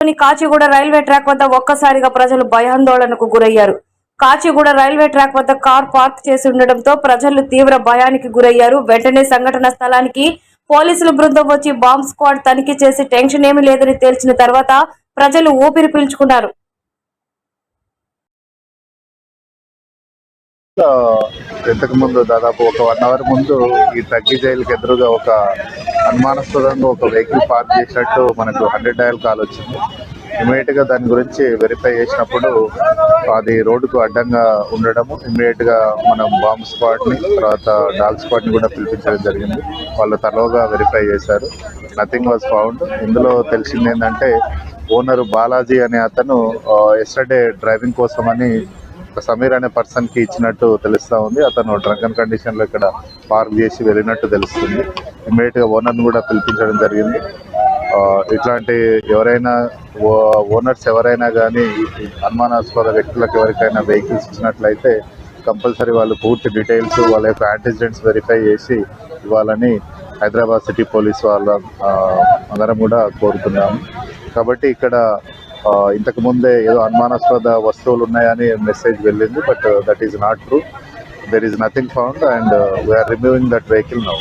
లోని Kachiguda railway track వద్ద ఒక్కసారిగా ప్రజలు భయాందోళనకు గురయ్యారు. కాచిగూడ రైల్వే ట్రాక్ వద్ద కార్ పార్క్ చేసి ఉండడంతో ప్రజలు తీవ్ర భయానికి గురయ్యారు. వెంటనే సంఘటన స్థలానికి పోలీసుల బృందం వచ్చి బాంబ్ స్క్వాడ్ తనిఖీ చేసి టెన్షన్ ఏమీ లేదని తేల్చిన తర్వాత ప్రజలు ఊపిరి పీల్చుకున్నారు. ఇంతకు ముందు దాదాపు ఒక వన్ అవర్ ముందు ఈ తగ్గి జైలుకి ఎదురుగా ఒక అనుమానాస్పదంగా ఒక వెహికల్ పార్క్ చేసినట్టు మనకు హండ్రెడ్ డయల్ కాల్ వచ్చింది. ఇమీడియట్గా దాని గురించి వెరిఫై చేసినప్పుడు అది రోడ్డుకు అడ్డంగా ఉండడము ఇమీడియట్గా మనం బాంబ్ స్క్వాడ్ని తర్వాత డాల్ స్క్వాడ్ని కూడా పిలిపించడం జరిగింది. వాళ్ళు తలోగా వెరిఫై చేశారు. నథింగ్ వాజ్ ఫౌండ్ ఇందులో తెలిసింది ఏంటంటే ఓనర్ బాలాజీ అనే అతను ఎస్టర్డే డ్రైవింగ్ కోసమని ఒక సమీర్ అనే పర్సన్కి ఇచ్చినట్టు తెలుస్తా ఉంది. అతను డ్రంకన్ కండిషన్లో ఇక్కడ పార్క్ చేసి వెళ్ళినట్టు తెలుస్తుంది. ఇమీడియట్గా ఓనర్ కూడా పిలిపించడం జరిగింది. ఇట్లాంటి ఎవరైనా ఓనర్స్ ఎవరైనా కానీ అనుమానాస్పద వ్యక్తులకు ఎవరికైనా వెహికల్స్ ఇచ్చినట్లయితే కంపల్సరీ వాళ్ళు పూర్తి డీటెయిల్స్ వాళ్ళ యొక్క యాంటిసిడెంట్స్ వెరిఫై చేసి ఇవ్వాలని హైదరాబాద్ సిటీ పోలీస్ వాళ్ళ అందరం కూడా కోరుతున్నాము. కాబట్టి ఇక్కడ ఇంతకు ముందే ఏదో అనుమానాస్పద వస్తువులు ఉన్నాయని మెసేజ్ వెళ్ళింది but that is not true there is nothing found and we are removing that vehicle now